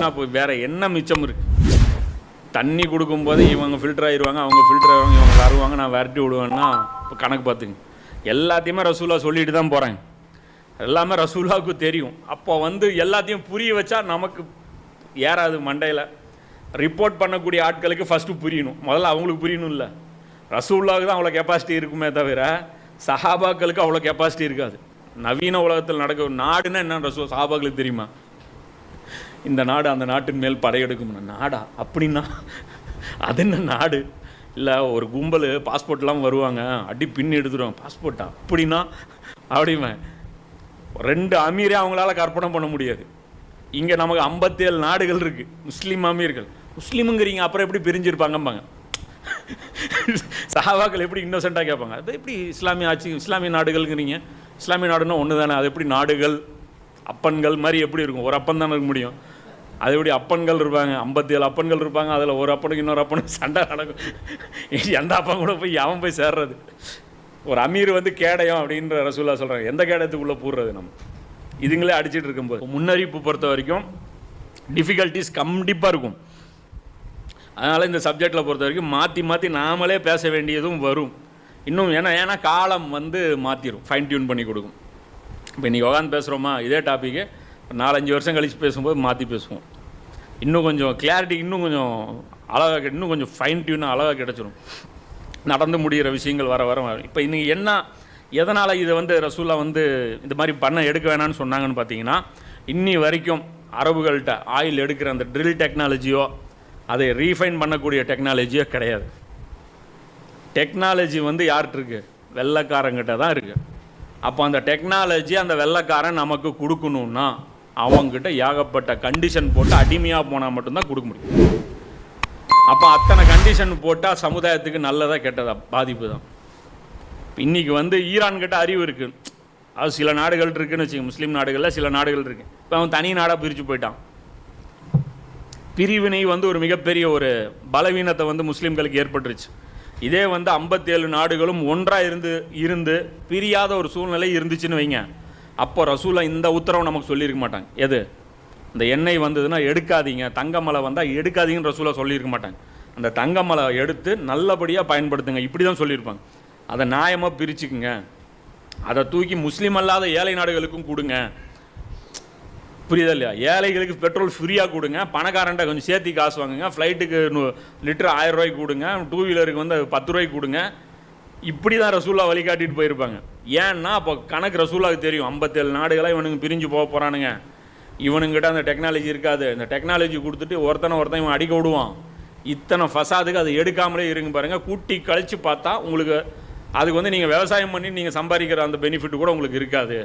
போச்சுன்னா போய் வேற என்ன மிச்சம் இருக்கு? தண்ணி கொடுக்கும்போது இவங்க ஃபில்டர் ஆயிடுவாங்க அவங்க ஃபில்டர் ஆயிடுவாங்க இவங்க வருவாங்க நான் விரட்டி விடுவேன்னா இப்போ கணக்கு பார்த்துங்க. எல்லாத்தையுமே ரசூலா சொல்லிட்டு தான் போகிறாங்க எல்லாமே ரசூலாவுக்கு தெரியும். அப்போ வந்து எல்லாத்தையும் புரிய வச்சா நமக்கு ஏறாது மண்டையில். ரிப்போர்ட் பண்ணக்கூடிய ஆட்களுக்கு ஃபஸ்ட்டு புரியணும். முதல்ல அவங்களுக்கு புரியணும் இல்லை ரசூல்லாவுக்கு தான் அவ்வளோ கெப்பாசிட்டி இருக்குமே தவிர சஹாபாக்களுக்கு அவ்வளோ கெப்பாசிட்டி இருக்காது. நவீன உலகத்தில் நடக்க நாடுன்னா என்ன ரசூ சஹாபாக்களுக்கு தெரியுமா? இந்த நாடு அந்த நாட்டின் மேல் படையெடுக்கும். நாடா? அப்படின்னா? அது என்ன நாடு? இல்லை ஒரு கும்பல் பாஸ்போர்ட்லாம் வருவாங்க. அடி பின் எடுத்துருவாங்க பாஸ்போர்ட்டா அப்படின்னா? அப்படிவேன் ரெண்டு அமீரே அவங்களால கற்பனை பண்ண முடியாது. இங்கே நமக்கு ஐம்பத்தேழு நாடுகள் இருக்குது முஸ்லீம் அமீர்கள். முஸ்லீமுங்கிறீங்க அப்புறம் எப்படி பிரிஞ்சிருப்பாங்கம்பாங்க? சஹாபாக்கள் எப்படி இன்னோசென்ட்டாக கேட்பாங்க? அது எப்படி இஸ்லாமிய ஆட்சி இஸ்லாமிய நாடுகள்ங்கிறீங்க? இஸ்லாமிய நாடுன்னா ஒன்று தானே அது எப்படி நாடுகள் அப்பன்கள் மாதிரி எப்படி இருக்கும்? ஒரு அப்பன் தானே இருக்க முடியும். அது எப்படி அப்பன்கள் இருப்பாங்க. ஐம்பத்தி ஏழு அப்பன்கள் இருப்பாங்க. அதில் ஒரு அப்பனுக்கு இன்னொரு அப்பனுக்கு சண்டை நடக்கும். எந்த அப்பன் கூட போய் அவன் போய் சேர்றது? ஒரு அமீர் வந்து கேடயம் அப்படின்ற ரசூல்லா சொல்கிறாங்க எந்த கேடயத்துக்குள்ளே போடுறது நம்ம? இதுங்களே அடிச்சிட்டு இருக்கும்போது. முன்னறிவிப்பு பொறுத்த வரைக்கும் டிஃபிகல்ட்டிஸ் கண்டிப்பாக இருக்கும். அதனால் இந்த சப்ஜெக்டில் பொறுத்த வரைக்கும் மாற்றி மாற்றி நாமளே பேச வேண்டியதும் வரும். இன்னும் ஏன்னா ஏன்னா காலம் வந்து மாற்றிடும் ஃபைன் டியூன் பண்ணி கொடுக்கும். இப்போ இன்றைக்கி உட்காந்து பேசுகிறோமா இதே டாப்பிக்கு நாலஞ்சு வருஷம் கழித்து பேசும்போது மாற்றி பேசுவோம். இன்னும் கொஞ்சம் கிளாரிட்டி இன்னும் கொஞ்சம் அழகாக இன்னும் கொஞ்சம் ஃபைன் டியூனாக அழகாக கிடச்சிரும். நடந்து முடிகிற விஷயங்கள் வர வர வரும் இப்போ இன்றைக்கி என்ன எதனால் இதை வந்து ரசூலா வந்து இந்த மாதிரி பண்ண எடுக்க வேணாம்னு சொன்னாங்கன்னு பார்த்தீங்கன்னா இன்னி வரைக்கும் அரபுகள்கிட்ட ஆயில் எடுக்கிற அந்த ட்ரில் டெக்னாலஜியோ அதை ரீஃபைன் பண்ணக்கூடிய டெக்னாலஜியோ கிடையாது. டெக்னாலஜி வந்து யார்கிட்ட இருக்கு? தான் இருக்குது அப்போ அந்த டெக்னாலஜி அந்த வெள்ளைக்காரன் நமக்கு கொடுக்கணுன்னா அவங்ககிட்ட ஏகப்பட்ட கண்டிஷன் போட்டு அடிமையாக போனால் மட்டும்தான் கொடுக்க முடியும். அப்போ அத்தனை கண்டிஷன் போட்டால் சமுதாயத்துக்கு நல்லதாக கெட்டதா? பாதிப்பு தான். இன்னைக்கு வந்து ஈரான்கிட்ட அறிவு இருக்குது அது சில நாடுகள் இருக்குன்னு வச்சுக்கோங்க. முஸ்லீம் நாடுகளில் சில நாடுகள் இருக்கு. இப்போ அவன் தனி நாடாக பிரித்து போயிட்டான். பிரிவினை வந்து ஒரு மிகப்பெரிய ஒரு பலவீனத்தை வந்து முஸ்லீம்களுக்கு ஏற்பட்டுருச்சு. இதே வந்து ஐம்பத்தேழு நாடுகளும் ஒன்றாக இருந்து இருந்து பிரியாத ஒரு சூழ்நிலை இருந்துச்சுன்னு வைங்க. அப்போ ரசூலா இந்த உத்தரவு நமக்கு சொல்லியிருக்க மாட்டாங்க. எது? இந்த எண்ணெய் வந்ததுன்னா எடுக்காதீங்க. தங்கமலை வந்தால் எடுக்காதீங்கன்னு ரசூலா சொல்லியிருக்க மாட்டாங்க. அந்த தங்கமலை எடுத்து நல்லபடியாக பயன்படுத்துங்க. இப்படி தான் சொல்லியிருப்பாங்க. அதை நியாயமாக பிரிச்சுக்குங்க. அதை தூக்கி முஸ்லீம் அல்லாத ஏழை நாடுகளுக்கும் கொடுங்க. புரியுதா இல்லையா? ஏழைகளுக்கு பெட்ரோல் ஃப்ரீயாக கொடுங்க. பணக்காரன்ட்ட கொஞ்சம் சேர்த்தி காசு வாங்குங்க. ஃப்ளைட்டுக்கு லிட்டர் ஆயிரம் ரூபாய்க்கு கொடுங்க. டூ வீலருக்கு வந்து பத்து ரூபாய்க்கு கொடுங்க. இப்படி தான் ரசூல்லா வழிகாட்டிட்டு போயிருப்பாங்க. ஏன்னா அப்போ கணக்கு ரசூலாவுக்கு தெரியும். ஐம்பத்தேழு நாடுகளாக இவனுங்க பிரிஞ்சு போக போகிறானுங்க இவனுங்கிட்ட அந்த டெக்னாலஜி இருக்காது. இந்த டெக்னாலஜி கொடுத்துட்டு ஒருத்தனை ஒருத்தன் இவன் அடிக்க விடுவான். இத்தனை ஃபசாதுக்கு அதை எடுக்காமலே இருங்க பாருங்கள் கூட்டி கழித்து பார்த்தா உங்களுக்கு அதுக்கு வந்து நீங்கள் விவசாயம் பண்ணி நீங்கள் சம்பாதிக்கிற அந்த பெனிஃபிட் கூட உங்களுக்கு இருக்காது.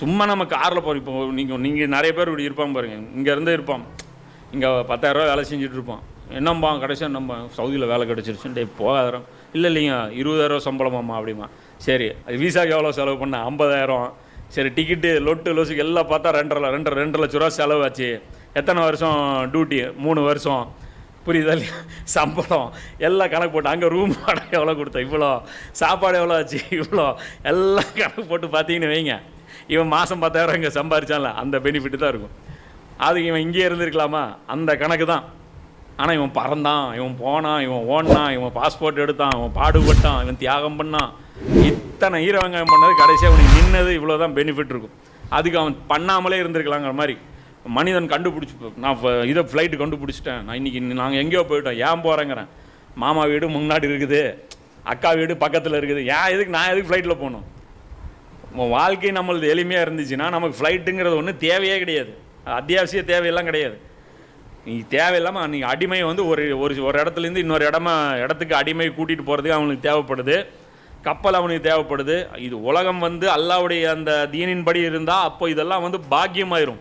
சும்மா நம்ம காரில் போகிறோம் இப்போ நீங்கள் நீங்கள் நிறைய பேர் இப்படி இருப்பான் பாருங்கள் இங்கேருந்து இருப்பான். இங்கே பத்தாயிரரூவா வேலை செஞ்சுட்டு இருப்பான். என்னம்பான்? கடைசியாக நம்ம சவுதியில் வேலை கிடச்சிருச்சுன்ட்டு போகாதான் போகாதாரம் இல்லை இல்லைங்க. இருபதாயிரம் சம்பளமாம்மா அப்படிமா சரி அது விசாக்கு எவ்வளோ செலவு பண்ண? ஐம்பதாயிரம். சரி டிக்கெட்டு லொட்டு லொசுக்கு எல்லாம் பார்த்தா ரெண்டரை ரெண்டரை ரெண்டு லட்ச ரூபா செலவாச்சு. எத்தனை வருஷம் டியூட்டி மூணு வருஷம். புரியுதா இல்லையா? சம்பளம். எல்லாம் கணக்கு போட்டு அங்கே ரூம் வாடகை எவ்வளோ கொடுத்தேன் இவ்வளோ. சாப்பாடு எவ்வளோ ஆச்சு? இவ்வளோ. எல்லாம் கணக்கு போட்டு பார்த்தீங்கன்னு வைங்க. இவன் மாதம் பத்தாயிரம் இங்கே சம்பாரிச்சான்ல அந்த பெனிஃபிட் தான் இருக்கும். அதுக்கு இவன் இங்கேயே இருந்திருக்கலாமா? அந்த கணக்கு தான். ஆனால் இவன் பறந்தான் இவன் போனான் இவன் ஓடினான் இவன் பாஸ்போர்ட் எடுத்தான் இவன் பாடுபட்டான் இவன் தியாகம் பண்ணான். இத்தனை ஈர வெங்காயம் பண்ணது கடைசியாக அவனுக்கு நின்னது இவ்வளோ தான் பெனிஃபிட் இருக்கும். அதுக்கு அவன் பண்ணாமலே இருந்திருக்கலாங்கிற மாதிரி மனிதன் கண்டுபிடிச்சி நான் இதை ஃப்ளைட்டு கண்டுபிடிச்சிட்டேன். நான் இன்றைக்கி நாங்கள் எங்கேயோ போயிட்டோம். ஏன் போகிறேங்கிறேன் மாமா வீடு முன்னாடி இருக்குது. அக்கா வீடு பக்கத்தில் இருக்குது. ஏன் எதுக்கு நான் எதுக்கு ஃப்ளைட்டில் போகணும்? உன் வாழ்க்கை நம்மளது எளிமையாக இருந்துச்சுன்னா நமக்கு ஃப்ளைட்டுங்கிறது ஒன்றும் தேவையே கிடையாது. அத்தியாவசிய தேவையெல்லாம் கிடையாது. நீ தேவையில்லாமல் அன்றைக்கி அடிமை வந்து ஒரு ஒரு ஒரு இடத்துலேருந்து இன்னொரு இடமா இடத்துக்கு அடிமை கூட்டிகிட்டு போகிறதுக்கு அவனுக்கு தேவைப்படுது. கப்பல் அவனுக்கு தேவைப்படுது. இது உலகம் வந்து அல்லாவுடைய அந்த தீனின்படி இருந்தால் அப்போ இதெல்லாம் வந்து பாக்கியமாயிரும்.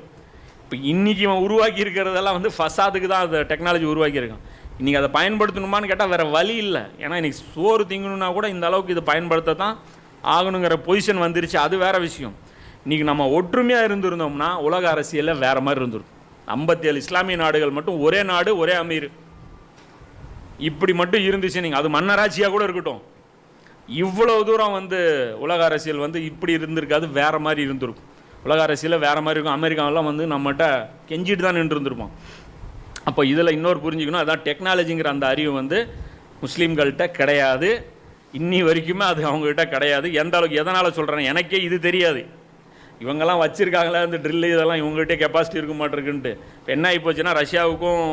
இப்போ இன்றைக்கி இவன் உருவாக்கி இருக்கிறதெல்லாம் வந்து ஃபசாதுக்கு தான் அந்த டெக்னாலஜி உருவாக்கியிருக்கான் இன்றைக்கி அதை பயன்படுத்தணுமான்னு கேட்டால் வேறு வழி இல்லை. ஏன்னா இன்றைக்கி சோறு திங்கணுன்னா கூட இந்த அளவுக்கு இதை பயன்படுத்த தான் ஆகணுங்கிற பொசிஷன் வந்துருச்சு. அது வேற விஷயம். இன்றைக்கி நம்ம ஒற்றுமையாக இருந்திருந்தோம்னா உலக அரசியலில் வேறு மாதிரி இருந்திருக்கும். ஐம்பத்தேழு இஸ்லாமிய நாடுகள் மட்டும் ஒரே நாடு ஒரே அமீர். இப்படி மட்டும் இருந்துச்சு நீங்கள் அது மன்னராட்சியாக கூட இருக்கட்டும். இவ்வளோ தூரம் வந்து உலக அரசியல் வந்து இப்படி இருந்திருக்காது வேறு மாதிரி இருந்திருக்கும். உலக அரசியலில் வேறு மாதிரி இருக்கும். அமெரிக்காவெல்லாம் வந்து நம்மகிட்ட கெஞ்சிட்டு தான் நின்று இருந்திருப்போம் அப்போ இதில் இன்னொரு புரிஞ்சுக்கணும். அதான் டெக்னாலஜிங்கிற அந்த அறிவு வந்து முஸ்லீம்கள்கிட்ட கிடையாது. இன்னி வரைக்குமே அது அவங்ககிட்ட கிடையாது. எந்த அளவுக்கு எதனால் சொல்கிறேன் எனக்கே இது தெரியாது. இவங்கெல்லாம் வச்சுருக்காங்களா இந்த ட்ரில்லு இதெல்லாம் இவங்ககிட்ட கெப்பாசிட்டி இருக்க மாட்டிருக்குன்ட்டு. இப்போ என்ன ஆகி போச்சுன்னா ரஷ்யாவுக்கும்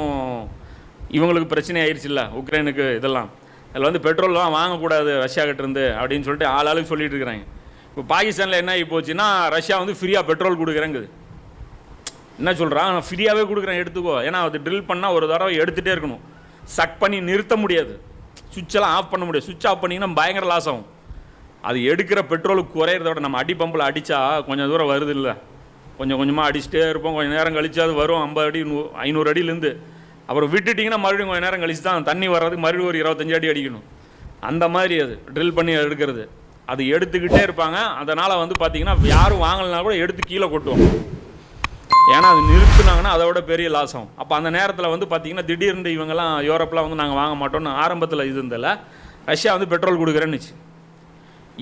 இவங்களுக்கு பிரச்சனை ஆயிடுச்சுல்ல உக்ரைனுக்கு இதெல்லாம். அதில் வந்து பெட்ரோல்லாம் வாங்கக்கூடாது ரஷ்யா கிட்டேருந்து அப்படின்னு சொல்லிட்டு ஆள் ஆளுக்கு சொல்லிட்டு இருக்கிறாங்க. இப்போ பாகிஸ்தானில் என்ன ஆகி போச்சுன்னா ரஷ்யா வந்து ஃப்ரீயாக பெட்ரோல் கொடுக்குறேங்குது. என்ன சொல்கிறான் நான் ஃப்ரீயாகவே கொடுக்குறேன் எடுத்துக்கோ. ஏன்னா அது ட்ரில் பண்ணால் ஒரு தடவை எடுத்துகிட்டே இருக்கணும். சக் பண்ணி நிறுத்த முடியாது. சுவிட்செல்லாம் ஆஃப் பண்ண முடியாது. சுவிட்ச் ஆஃப் பண்ணிங்கன்னா பயங்கர லாஸ் ஆகும். அது எடுக்கிற பெட்ரோலுக்கு குறையிறதோட நம்ம அடி பம்பில் அடித்தா கொஞ்சம் தூரம் வருது இல்லை கொஞ்சம் கொஞ்சமாக அடிச்சுட்டே இருப்போம். கொஞ்சம் நேரம் கழிச்சு அது வரும். ஐம்பது அடி நூ ஐநூறு அடியிலேருந்து. அப்புறம் விட்டுட்டிங்கன்னா மறுபடியும் கொஞ்சம் நேரம் கழிச்சு தான் தண்ணி வர்றதுக்கு மறுபடியும் ஒரு இருபத்தஞ்சி அடி அடிக்கணும். அந்த மாதிரி அது ட்ரில் பண்ணி எடுக்கிறது. அது எடுத்துக்கிட்டே இருப்பாங்க. அதனால் வந்து பார்த்தீங்கன்னா யாரும் வாங்கலைனா கூட எடுத்து கீழே கொட்டுவோம். ஏன்னா அது நிறுத்துனாங்கன்னா அதை விட பெரிய லாஸ் ஆகும். அப்போ அந்த நேரத்தில் வந்து பார்த்தீங்கன்னா திடீர்னு இவங்கெல்லாம் யூரோப்பில் வந்து நாங்கள் வாங்க மாட்டோம்னு ஆரம்பத்தில் இது இருந்ததில்ல ரஷ்யா வந்து பெட்ரோல் கொடுக்குறேன்னுச்சு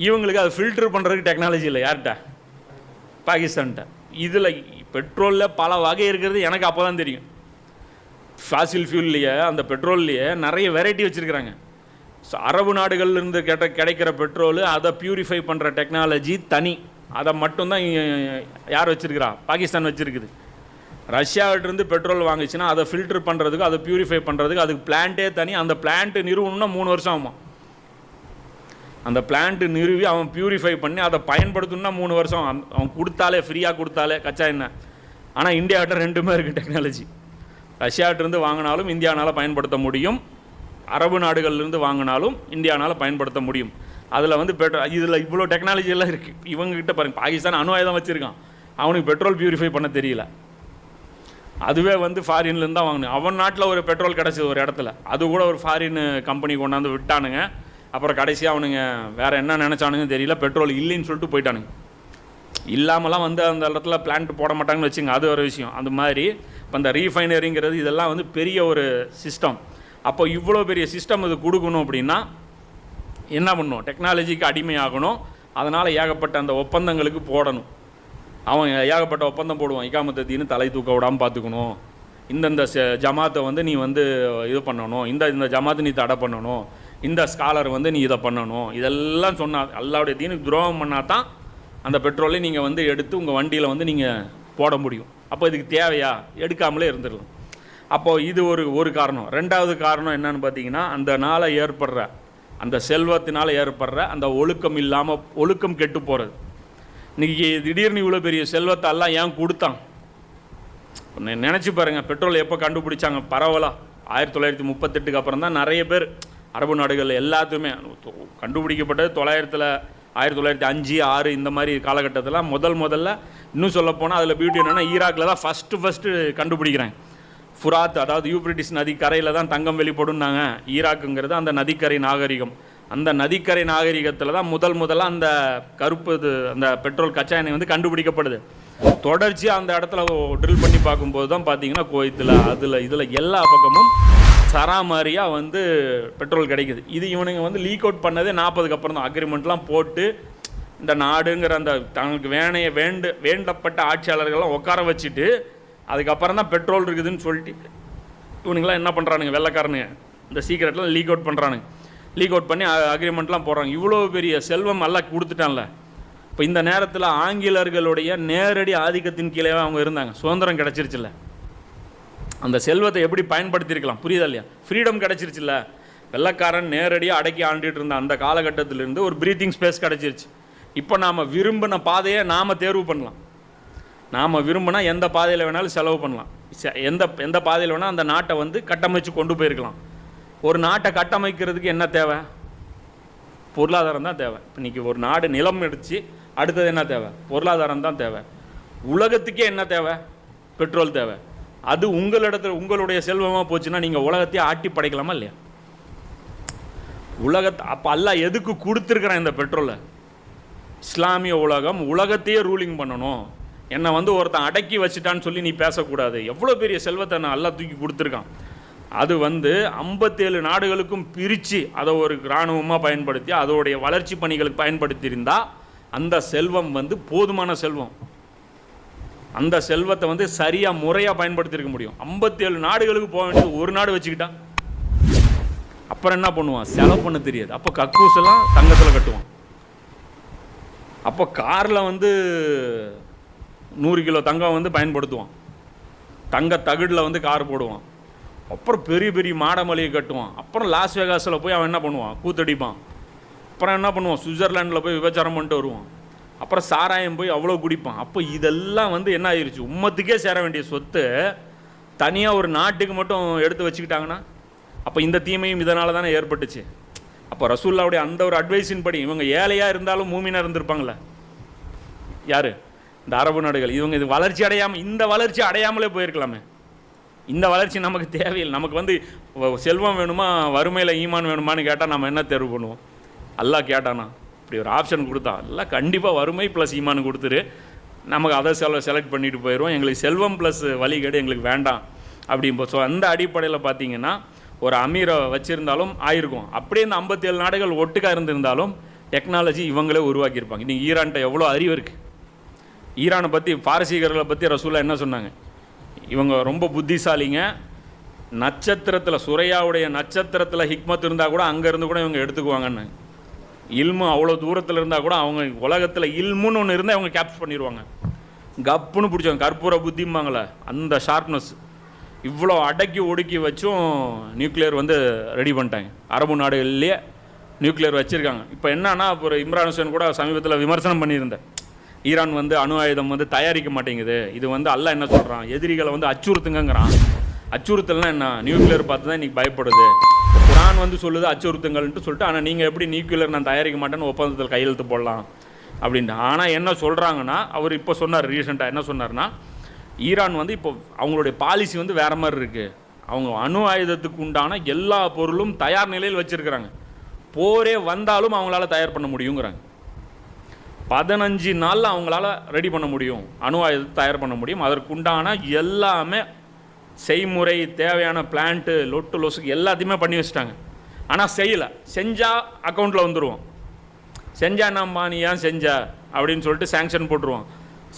இவங்களுக்கு அதை ஃபில்டர் பண்ணுறதுக்கு டெக்னாலஜி இல்லை. யார்கிட்ட? பாகிஸ்தான்கிட்ட. இதில் பெட்ரோலில் பல வகை இருக்கிறது எனக்கு அப்போ தான் தெரியும். ஃபாசில் ஃபியூல்லையே அந்த பெட்ரோல்லையே நிறைய வெரைட்டி வச்சுருக்கிறாங்க. ஸோ அரபு நாடுகள்லேருந்து கெட்ட கிடைக்கிற பெட்ரோலு அதை ப்யூரிஃபை பண்ணுற டெக்னாலஜி தனி. அதை மட்டும்தான் யார் வச்சுருக்கிறா? பாகிஸ்தான் வச்சுருக்குது. ரஷ்யாவிட்டிருந்து பெட்ரோல் வாங்குச்சுன்னா அதை ஃபில்டர் பண்ணுறதுக்கு அதை ப்யூரிஃபை பண்ணுறதுக்கு அதுக்கு பிளான்ட்டே தனி. அந்த பிளான்ட்டு நிறுவனம்னா மூணு வருஷம் ஆகும். அந்த பிளான்ட்டு நிறுவி அவன் பியூரிஃபை பண்ணி அதை பயன்படுத்தணும்னா மூணு வருஷம். அவன் கொடுத்தாலே ஃப்ரீயாக கொடுத்தாலே கச்சா எண்ணெய் ஆனால் இந்தியாவிட்ட ரெண்டுமே இருக்குது டெக்னாலஜி ரஷ்யாவிட்டிருந்து வாங்கினாலும் இந்தியானால் பயன்படுத்த முடியும். அரபு நாடுகள்லேருந்து வாங்கினாலும் இந்தியானால் பயன்படுத்த முடியும். அதில் வந்து பெட்ரோ இதில் இவ்வளோ டெக்னாலஜி எல்லாம் இருக்குது இவங்ககிட்ட பாருங்க பாகிஸ்தான் அணு ஆயுதம் வச்சுருக்கான். அவனுக்கு பெட்ரோல் பியூரிஃபை பண்ண தெரியல. அதுவே வந்து ஃபாரின்லேருந்து தான் வாங்கினேன். அவன் நாட்டில் ஒரு பெட்ரோல் கிடச்சிது ஒரு இடத்துல. அது கூட ஒரு ஃபாரின் கம்பெனி கொண்டாந்து விட்டானுங்க. அப்புறம் கடைசியாக அவனுங்க வேறு என்ன நினச்சானுங்க தெரியல பெட்ரோல் இல்லைன்னு சொல்லிட்டு போயிட்டானுங்க. இல்லாமலாம் வந்து அந்த இடத்துல பிளான்ட் போட மாட்டாங்கன்னு வச்சுங்க அது ஒரு விஷயம். அந்த மாதிரி இப்போ அந்த ரீஃபைனரிங்கிறது இதெல்லாம் வந்து பெரிய ஒரு சிஸ்டம் அப்போ இவ்வளோ பெரிய சிஸ்டம் இது கொடுக்கணும் அப்படின்னா என்ன பண்ணணும் டெக்னாலஜிக்கு அடிமையாகணும். அதனால் ஏகப்பட்ட அந்த ஒப்பந்தங்களுக்கு போடணும். அவன் ஏகப்பட்ட ஒப்பந்தம் போடுவான் இக்காமத்தீன்னு தலை தூக்க விடாமல் பார்த்துக்கணும் இந்தந்த ச- ஜமாத்தை வந்து நீ வந்து இது பண்ணணும். இந்த இந்த ஜமாத்தை நீ தடை பண்ணணும். இந்த ஸ்காலர் வந்து நீ இதை பண்ணணும். இதெல்லாம் சொன்னால் அல்லாவுடைய தீனுக்கு துரோகம் பண்ணால் தான் அந்த பெட்ரோலை நீங்கள் வந்து எடுத்து உங்கள் வண்டியில் வந்து நீங்கள் போட முடியும். அப்போ இதுக்கு தேவையா? எடுக்காமலே இருந்துடலாம். அப்போது இது ஒரு ஒரு காரணம். ரெண்டாவது காரணம் என்னன்னு பார்த்தீங்கன்னா அந்த நாளை ஏற்படுற அந்த செல்வத்தினால் ஏற்படுற அந்த ஒழுக்கம் இல்லாமல் ஒழுக்கம் கெட்டு போகிறது இன்றைக்கி திடீர்னு இவ்வளோ பெரிய செல்வத்தை எல்லாம் ஏன் கொடுத்தான்? நினச்சி பாருங்கள் பெட்ரோல் எப்போ கண்டுபிடிச்சாங்க? பரவலாக ஆயிரத்தி தொள்ளாயிரத்தி முப்பத்தெட்டுக்கு அப்புறம் தான் நிறைய பேர் அரபு நாடுகள் எல்லாத்துமே கண்டுபிடிக்கப்பட்டது தொள்ளாயிரத்தில் ஆயிரத்தி தொள்ளாயிரத்தி அஞ்சு ஆறு இந்த மாதிரி காலகட்டத்தில் முதல் முதல்ல இன்னும் சொல்லப்போனால் அதில் பியூட்டி என்னென்னா ஈராக்கில் தான் ஃபஸ்ட்டு ஃபஸ்ட்டு கண்டுபிடிக்கிறாங்க. ஃபுராத் அதாவது யூப்ரிட்டிஸ் நதி கரையில் தான் தங்கம் வெளிப்படும்னாங்க ஈராக்குங்கிறது அந்த நதிக்கரை நாகரிகம். அந்த நதிக்கரை நாகரிகத்தில் தான் முதல் முதல்ல அந்த கருப்பு இது அந்த பெட்ரோல் கச்சா எண்ணெய் வந்து கண்டுபிடிக்கப்படுது. தொடர்ச்சியாக அந்த இடத்துல ட்ரில் பண்ணி பார்க்கும்போது தான் பார்த்தீங்கன்னா கோயத்தில் அதில் இதில் எல்லா பக்கமும் சராமாரியாக வந்து பெட்ரோல் கிடைக்குது. இது இவனுங்க வந்து லீக் அவுட் பண்ணதே நாற்பதுக்கு அப்புறம் தான். அக்ரிமெண்ட்லாம் போட்டு இந்த நாடுங்கிற அந்த தங்களுக்கு வேணைய வேண்டு வேண்டப்பட்ட ஆட்சியாளர்கள்லாம் உட்கார வச்சுட்டு அதுக்கப்புறம் தான் பெட்ரோல் இருக்குதுன்னு சொல்லிட்டு இவனுங்களாம் என்ன பண்ணுறானுங்க வெள்ளைக்காரனுங்க? இந்த சீக்கிரட்லாம் லீக் அவுட் பண்ணுறானுங்க லீக் அவுட் பண்ணி அக்ரிமெண்ட்லாம் போடுறாங்க. இவ்வளோ பெரிய செல்வம் எல்லாம் கொடுத்துட்டான்ல. இப்போ இந்த நேரத்தில் ஆங்கிலர்களுடைய நேரடி ஆதிக்கத்தின் கீழே அவங்க இருந்தாங்க. சுதந்திரம் கிடச்சிருச்சுல்ல. அந்த செல்வத்தை எப்படி பயன்படுத்தியிருக்கலாம்? புரியுதா இல்லையா? ஃப்ரீடம் கிடச்சிருச்சுல்ல. வெள்ளக்காரன் நேரடியாக அடக்கி ஆண்டுகிட்டு இருந்த அந்த காலகட்டத்திலிருந்து ஒரு ப்ரீத்திங் ஸ்பேஸ் கிடச்சிருச்சு. இப்போ நாம் விரும்பின பாதையை நாம் தேர்வு பண்ணலாம். நாம் விரும்பினா எந்த பாதையில் வேணாலும் செலவு பண்ணலாம். எந்த எந்த பாதையில் வேணால் அந்த நாட்டை வந்து கட்டமைச்சு கொண்டு போயிருக்கலாம். ஒரு நாட்டை கட்டமைக்கிறதுக்கு என்ன தேவை? பொருளாதாரம் தான் தேவை. இன்னைக்கு ஒரு நாடு நிலம் எடுத்து அடுத்தது என்ன தேவை? பொருளாதாரம் தான் தேவை. உலகத்துக்கே என்ன தேவை? பெட்ரோல் தேவை. அது உங்களிடத்தில் உங்களுடைய செல்வமாக போச்சுன்னா நீங்கள் உலகத்தையே ஆட்டி படைக்கலாமா இல்லையா? உலகத்தை அப்போ அல்ல எதுக்கு கொடுத்துருக்குறான் இந்த பெட்ரோலை? இஸ்லாமிய உலகம் உலகத்தையே ரூலிங் பண்ணணும். என்னை வந்து ஒருத்தன் அடக்கி வச்சுட்டான்னு சொல்லி நீ பேசக்கூடாது. எவ்வளோ பெரிய செல்வத்தை நான் எல்லாம் தூக்கி கொடுத்துருக்கான். அது வந்து ஐம்பத்தேழு நாடுகளுக்கும் பிரித்து அதை ஒரு இராணுவமாக பயன்படுத்தி அதோடைய வளர்ச்சி பணிகளுக்கு பயன்படுத்தியிருந்தால் அந்த செல்வம் வந்து போதுமான செல்வம். அந்த செல்வத்தை வந்து சரியாக முறையாக பயன்படுத்தியிருக்க முடியும். ஐம்பத்தேழு நாடுகளுக்கு போக வேண்டியது ஒரு நாடு வச்சுக்கிட்டான் அப்புறம் என்ன பண்ணுவான்? செலவு பண்ண தெரியாது. அப்போ கக்கூஸ் எல்லாம் தங்கத்தில் கட்டுவான். அப்போ காரில் வந்து நூறு கிலோ தங்கம் வந்து பயன்படுத்துவான். தங்க தகடில் வந்து கார் போடுவான். அப்புறம் பெரிய பெரிய மாடமளிகை கட்டுவான். அப்புறம் லாஸ் வேகாஸில் போய் அவன் என்ன பண்ணுவான்? கூத்தடிப்பான். அப்புறம் என்ன பண்ணுவான்? சுவிட்சர்லாண்டில் போய் விபச்சாரம் பண்ணிட்டு வருவான். அப்புறம் சாராயம் போய் அவ்வளோ குடிப்பான். அப்போ இதெல்லாம் வந்து என்ன ஆயிடுச்சு உம்மத்துக்கே சேர வேண்டிய சொத்து தனியாக ஒரு நாட்டுக்கு மட்டும் எடுத்து வச்சுக்கிட்டாங்கன்னா அப்போ இந்த தீமையும் இதனால தானே ஏற்பட்டுச்சு. அப்போ ரசூல்லாவுடைய அந்த ஒரு அட்வைஸின் படி இவங்க ஏழையாக இருந்தாலும் மூமினாக இருந்திருப்பாங்களே யார்? இந்த அரபு நாடுகள். இவங்க இது வளர்ச்சி அடையாமல் இந்த வளர்ச்சி அடையாமலே போயிருக்கலாமே. இந்த வளர்ச்சி நமக்கு தேவையில்லை. நமக்கு வந்து செல்வம் வேணுமா வறுமையில் ஈமான் வேணுமான்னு கேட்டால் நம்ம என்ன தேர்வு பண்ணுவோம்? அல்லாஹ் கேட்டானா? அப்படி ஒரு ஆப்ஷன் கொடுத்தா. எல்லாம் கண்டிப்பாக வறுமை ப்ளஸ் ஈமான் கொடுத்துரு. நமக்கு அதை செல செலக்ட் பண்ணிட்டு போயிடுவோம் எங்களுக்கு செல்வம் ப்ளஸ் வழிகேடு எங்களுக்கு வேண்டாம். அப்படிம்போ ஸோ அந்த அடிப்படையில் பார்த்தீங்கன்னா ஒரு அமீரை வச்சுருந்தாலும் ஆயிருக்கும். அப்படியே இந்த ஐம்பத்தேழு நாடுகள் ஒட்டுக்காக இருந்திருந்தாலும் டெக்னாலஜி இவங்களே உருவாக்கியிருப்பாங்க. இன்றைக்கி ஈரான்கிட்ட எவ்வளோ அறிவு இருக்குது ஈரானை பற்றி பாரசீகர்களை பற்றி ரசூலா என்ன சொன்னாங்க? இவங்க ரொம்ப புத்திசாலிங்க. நட்சத்திரத்தில் சுரையாவுடைய நட்சத்திரத்தில் ஹிக்மத் இருந்தால் கூட அங்கேருந்து கூட இவங்க எடுத்துக்குவாங்கன்னு. இல்மு அவ்வளோ தூரத்தில் இருந்தால் கூட அவங்க உலகத்தில் இல்முன்னு ஒன்று இருந்தால் அவங்க கேப்ச் பண்ணிடுவாங்க கப்புன்னு பிடிச்சவங்க. கற்பூர புத்திம்பாங்களே அந்த ஷார்ப்னஸ் இவ்வளோ அடக்கி ஒடுக்கி வச்சும் நியூக்ளியர் வந்து ரெடி பண்ணிட்டாங்க. அரபு நாடுகள்லேயே நியூக்ளியர் வச்சுருக்காங்க. இப்போ என்னன்னா இப்போ இம்ரான் ஹுசேன் கூட சமீபத்தில் விமர்சனம் பண்ணியிருந்தேன். ஈரான் வந்து அணு ஆயுதம் வந்து தயாரிக்க மாட்டேங்குது. இது வந்து அல்ல என்ன சொல்கிறான் எதிரிகளை வந்து அச்சுறுத்துங்கிறான் அச்சுறுத்தல்னா என்ன? நியூக்ளியர் பார்த்து தான் இன்றைக்கி பயப்படுது. வந்து சொல்லுது அச்சுறுத்துங்கள்ன்ட்டு சொல்லிட்டு ஆனால் நீங்கள் எப்படி நியூக்ளியர் நான் தயாரிக்க மாட்டேன்னு ஒப்பந்தத்தில் கையெழுத்து போடலாம்? அப்படின்ட்டு. ஆனால் என்ன சொல்கிறாங்கன்னா அவர் இப்போ சொன்னார் ரீசெண்டாக என்ன சொன்னார்னா ஈரான் வந்து இப்போ அவங்களுடைய பாலிசி வந்து வேறு மாதிரி இருக்குது அவங்க அணு ஆயுதத்துக்கு உண்டான எல்லா பொருளும் தயார் நிலையில் வச்சுருக்கிறாங்க. போரே வந்தாலும் அவங்களால தயார் பண்ண முடியுங்கிறாங்க. பதினஞ்சு நாளில் அவங்களால ரெடி பண்ண முடியும். அணு ஆயுதத்தை தயார் பண்ண முடியும். அதற்குண்டான எல்லாமே செய்முறை தேவையான பிளான்ட்டு லொட்டு லொசுக்கு எல்லாத்தையுமே பண்ணி வச்சுட்டாங்க. ஆனால் செய்யலை. செஞ்சால் அக்கௌண்ட்டில் வந்துடுவோம் செஞ்சா என்னம்மா நீ ஏன் செஞ்ச? அப்படின்னு சொல்லிட்டு சேங்ஷன் போட்டுருவோம்.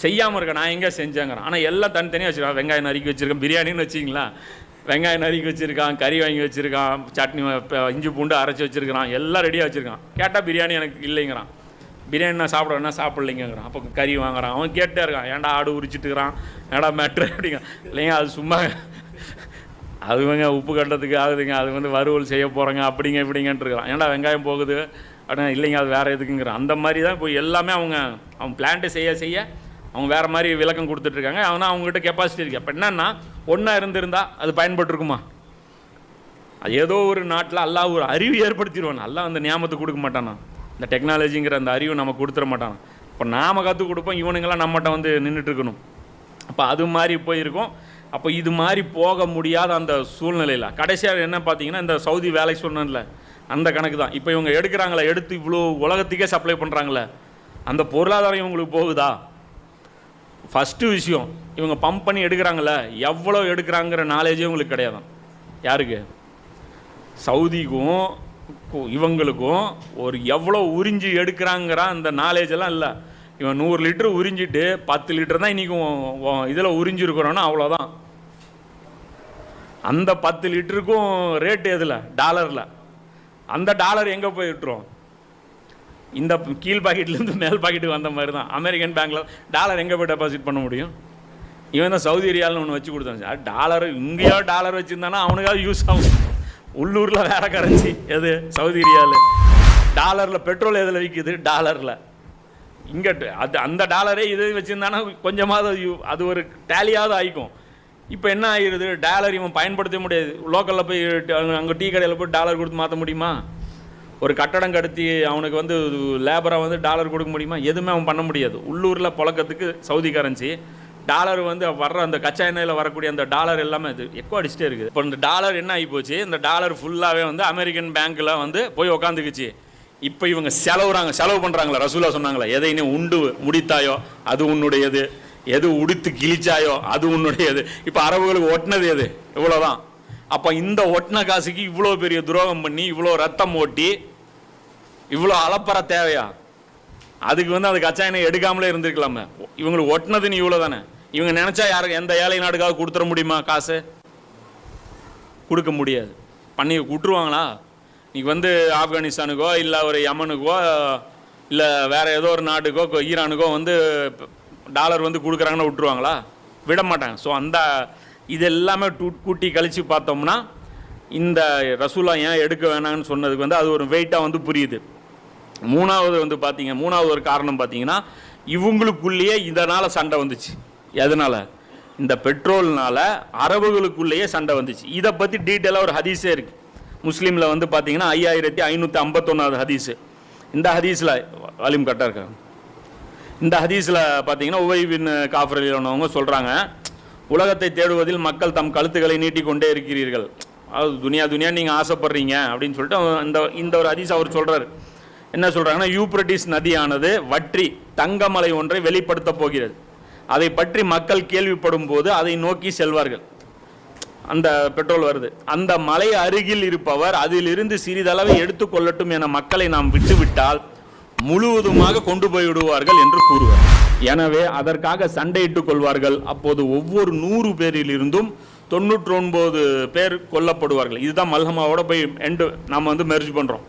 செய்யாமல் இருக்க நான் எங்கே செஞ்சேங்கிறேன். ஆனால் எல்லாம் தனித்தனியாக வச்சுருக்கான். வெங்காயம் நறுக்கி வச்சுருக்கேன். பிரியாணின்னு வச்சிங்களா வெங்காயம் நறுக்கி வச்சுருக்கான் கறி வாங்கி வச்சுருக்கான் சட்னி இஞ்சி பூண்டு அரைச்சி வச்சுருக்கிறான். எல்லாம் ரெடியாக வச்சுருக்கான். கேட்டால் பிரியாணி எனக்கு இல்லைங்கிறான். பிரியாணி நான் சாப்பிட வேணா சாப்பிட்லைங்கிறான். அப்போ கறி வாங்குறான். அவன் கேட்டே இருக்கான். ஏன்டா ஆடு உரிச்சிட்டுக்கிறான் ஏன்டா மேட்ரு அப்படிங்க இல்லைங்க அது சும்மா அதுவங்க உப்பு கட்டத்துக்கு ஆகுதுங்க. அது வந்து வறுவல் செய்ய போகிறோங்க அப்படிங்க இப்படிங்கன்ட்டு ஏன்னா ஏன்டா வெங்காயம் போகுது? அப்படின்னா இல்லைங்க அது வேறு எதுக்குங்கிறான் அந்த மாதிரி தான் இப்போ எல்லாமே அவங்க அவன் பிளான்ட்டு செய்ய செய்ய அவங்க வேறு மாதிரி விளக்கம் கொடுத்துட்ருக்காங்க ஆனால் அவங்ககிட்ட கெப்பாசிட்டி இருக்குது அப்போ என்னன்னா ஒன்றா இருந்திருந்தால் அது பயன்பட்டுருக்குமா? அது ஏதோ ஒரு நாட்டில் அல்லா ஒரு அறிவு ஏற்படுத்திடுவான். நல்லா அந்த ஞாபகத்தை கொடுக்க மாட்டானா? இந்த டெக்னாலஜிங்கிற அந்த அறிவு நம்ம கொடுத்துட மாட்டான்? இப்போ நாம் கற்றுக் கொடுப்போம் இவனுங்கெல்லாம் நம்மகிட்ட வந்து நின்றுட்டுருக்கணும் அப்போ அது மாதிரி போயிருக்கும். அப்போ இது மாதிரி போக முடியாத அந்த சூழ்நிலையில். கடைசியாக என்ன பார்த்தீங்கன்னா இந்த சவுதி வேலை சொன்னல அந்த கணக்கு தான் இப்போ இவங்க எடுக்கிறாங்களே எடுத்து இவ்வளோ உலகத்துக்கே சப்ளை பண்ணுறாங்களே அந்த பொருளாதாரம் இவங்களுக்கு போகுதா? ஃபஸ்ட்டு விஷயம் இவங்க பம்ப் பண்ணி எடுக்கிறாங்களே எவ்வளோ எடுக்கிறாங்கிற நாலேஜே உங்களுக்கு கிடையாதான். யாருக்கு? சவுதிக்கும் இவங்களுக்கும் ஒரு எவ்வளோ உறிஞ்சி எடுக்கிறாங்கிற அந்த நாலேஜெல்லாம் இல்லை. இவன் நூறு லிட்டர் உறிஞ்சிட்டு பத்து லிட்டர் தான் இன்றைக்கும் இதில் உறிஞ்சிருக்கிறோன்னா அவ்வளோதான் அந்த பத்து லிட்டருக்கும் ரேட்டு எதில்? டாலரில். அந்த டாலர் எங்கே போய் விட்டுரும்? இந்த கீழ் பாக்கெட்லேருந்து மேல் பாக்கெட்டுக்கு வந்த மாதிரி தான் அமெரிக்கன் பேங்க்கில் டாலர் எங்கே போய் டெபாசிட் பண்ண முடியும்? இவன் தான் சவுதி ஏரியாவில் ஒன்று வச்சு கொடுத்தான் சார். டாலர் இங்கேயோ டாலர் வச்சுருந்தானா அவனுக்காவது யூஸ் ஆகும். உள்ளூரில் வேற கரன்சி எது? சவுதி ஏரியாவில் டாலரில் பெட்ரோல் எதில் விற்கிது டாலரில். இங்கே அது அந்த டாலரே இது வச்சுருந்தானா கொஞ்சமாவது அது ஒரு டேலியாவது ஆயிக்கும். இப்போ என்ன ஆகிடுது டாலர் இவன் பயன்படுத்த முடியாது. லோக்கலில் போய் அங்கே டீ கடையில் போய் டாலர் கொடுத்து மாற்ற முடியுமா? ஒரு கட்டடம் கடத்தி அவனுக்கு வந்து லேபராக வந்து டாலர் கொடுக்க முடியுமா? எதுவுமே அவன் பண்ண முடியாது. உள்ளூரில் புழக்கத்துக்கு சவுதி கரன்சி டாலர் வந்து வர்ற அந்த கச்சா எண்ணெயில் வரக்கூடிய அந்த டாலர் எல்லாமே அது எக்கோ அடிச்சுட்டே இருக்குது. இப்போ இந்த டாலர் என்ன ஆகி போச்சு? இந்த டாலர் ஃபுல்லாகவே வந்து அமெரிக்கன் பேங்க்கில் வந்து போய் உக்காந்துக்குச்சு. இப்போ இவங்க செலவுறாங்க செலவு பண்ணுறாங்களா ரசூலா சொன்னாங்களா எதை நீ உண்டு முடித்தாயோ அது உன்னுடையது. எது உடுத்து கிழிச்சாயோ அது உன்னுடையது. இப்போ அரபுகளுக்கு ஒட்டினது எது? இவ்வளோதான் அப்போ இந்த ஒட்டின காசுக்கு இவ்வளோ பெரிய துரோகம் பண்ணி இவ்வளோ ரத்தம் ஓட்டி இவ்வளோ அலப்பற தேவையா? அதுக்கு வந்து அது கச்சா எடுக்காமலே இருந்திருக்கலாமே. இவங்களுக்கு ஒட்டினதுன்னு இவ்வளோ தானே இவங்க நினச்சா யாருக்கு எந்த ஏழை நாடுக்காவது கொடுத்துட முடியுமா காசு? கொடுக்க முடியாது. பண்ணி விட்டுருவாங்களா இன்றைக்கி வந்து ஆப்கானிஸ்தானுக்கோ இல்லை ஒரு யமனுக்கோ இல்லை வேறு ஏதோ ஒரு நாட்டுக்கோ ஈரானுக்கோ வந்து டாலர் வந்து கொடுக்குறாங்கன்னு விட்டுருவாங்களா? விட மாட்டாங்க. ஸோ அந்த இது எல்லாமே டூ- கூட்டி கழித்து பார்த்தோம்னா இந்த ரசூலா ஏன் எடுக்க வேணாம்னு சொன்னதுக்கு வந்து அது ஒரு வெயிட்டாக வந்து புரியுது. மூணாவது வந்து பார்த்தீங்க மூணாவது ஒரு காரணம் பார்த்தீங்கன்னா இவங்களுக்குள்ளேயே இதனால் சண்டை வந்துச்சு. எதனால்? இந்த பெட்ரோல்னால அரபுகளுக்குள்ளேயே சண்டை வந்துச்சு. இதை பற்றி டீட்டெயிலாக ஒரு ஹதீஸே இருக்குது முஸ்லீமில் வந்து பார்த்தீங்கன்னா ஐயாயிரத்தி ஐநூற்றி ஐம்பத்தொன்னாவது ஹதீஸு. இந்த ஹதீஸில் வால்யூம் கரெக்டாக இருக்காங்க இந்த ஹதீஸில் பார்த்தீங்கன்னா உவை பின் காஃபர் சொல்கிறாங்க உலகத்தை தேடுவதில் மக்கள் தம் கழுத்துக்களை நீட்டிக்கொண்டே இருக்கிறீர்கள். அது துனியா துனியா நீங்கள் ஆசைப்படுறீங்க அப்படின்னு சொல்லிட்டு அவங்க இந்த இந்த ஒரு ஹதீஸ் அவர் சொல்கிறார் என்ன சொல்கிறாங்கன்னா யூப்ரட்டிஸ் நதியானது வற்றி தங்கமலை ஒன்றை வெளிப்படுத்தப் போகிறது. அதை பற்றி மக்கள் கேள்விப்படும் போது அதை நோக்கி செல்வார்கள். அந்த பெட்ரோல் வருது. அந்த மலை அருகில் இருப்பவர் அதிலிருந்து சிறிதளவை எடுத்துக்கொள்ளட்டும் என மக்களை நாம் விட்டுவிட்டால் முழுவதுமாக கொண்டு போய் விடுவார்கள் என்று கூறுவார். எனவே அதற்காக சண்டையிட்டுக் கொள்வார்கள். அப்போது ஒவ்வொரு நூறு பேரிலிருந்தும் தொண்ணூற்றி ஒன்பது பேர் கொல்லப்படுவார்கள். இதுதான் மல்ஹமாவோட போய் எண்டு நாம் வந்து மெர்ஜ் பண்ணுறோம்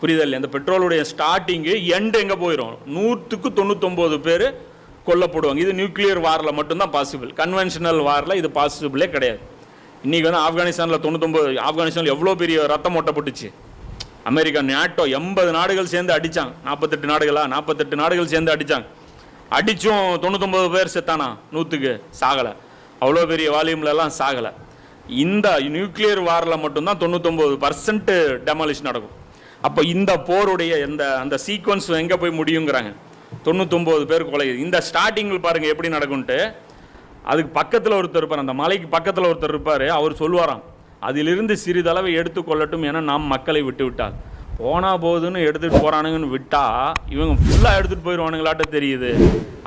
புரியுதல்ல இந்த பெட்ரோலுடைய ஸ்டார்டிங்கு எண்டு எங்கே போயிடும் நூற்றுக்கு தொண்ணூத்தொம்பது பேர் கொல்லப்படுவாங்க. இது நியூக்ளியர் வாரில் மட்டும்தான் பாசிபிள் கன்வென்ஷனல் வாரில் இது பாசிபிளே கிடையாது. இன்றைக்கி வந்து ஆப்கானிஸ்தானில் தொண்ணூத்தொம்பது ஆப்கானிஸ்தானில் எவ்வளோ பெரிய ரத்தம் ஓட்டப்பட்டுச்சு. அமெரிக்கா நாட்டோ எண்பது நாடுகள் சேர்ந்து அடித்தான் நாற்பத்தெட்டு நாடுகளா? நாற்பத்தெட்டு நாடுகள் சேர்ந்து அடித்தாங்க அடித்தும் தொண்ணூத்தொம்பது பேர் செத்தானா? நூற்றுக்கு சாகலை. அவ்வளோ பெரிய வால்யூம்லலாம் சாகலை. இந்த நியூக்ளியர் வாரில் மட்டும்தான் தொண்ணூத்தொம்பது பர்சன்ட் டெமாலிஷ் நடக்கும். அப்போ இந்த போருடைய இந்த அந்த சீக்வன்ஸ் எங்கே போய் முடியுங்கிறாங்க? தொண்ணூத்தொம்பது பேர் கொலை. இந்த ஸ்டார்டிங்கில் பாருங்கள் எப்படி நடக்கும்ன்ட்டு அதுக்கு பக்கத்தில் ஒருத்தர் இருப்பார். அந்த மலைக்கு பக்கத்தில் ஒருத்தர் இருப்பார். அவர் சொல்லுவாராம் அதிலிருந்து சிறிதளவை எடுத்துக்கொள்ளட்டும் என நாம் மக்களை விட்டு விட்டார் போனா போதுன்னு எடுத்துகிட்டு போகிறானுங்கன்னு விட்டால் இவங்க ஃபுல்லாக எடுத்துகிட்டு போயிடுவானுங்களாட்ட தெரியுது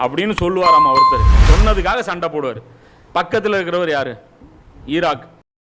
அப்படின்னு சொல்லுவாராம் ஒருத்தர் சொன்னதுக்காக சண்டை போடுவார். பக்கத்தில் இருக்கிறவர் யார்? ஈராக்.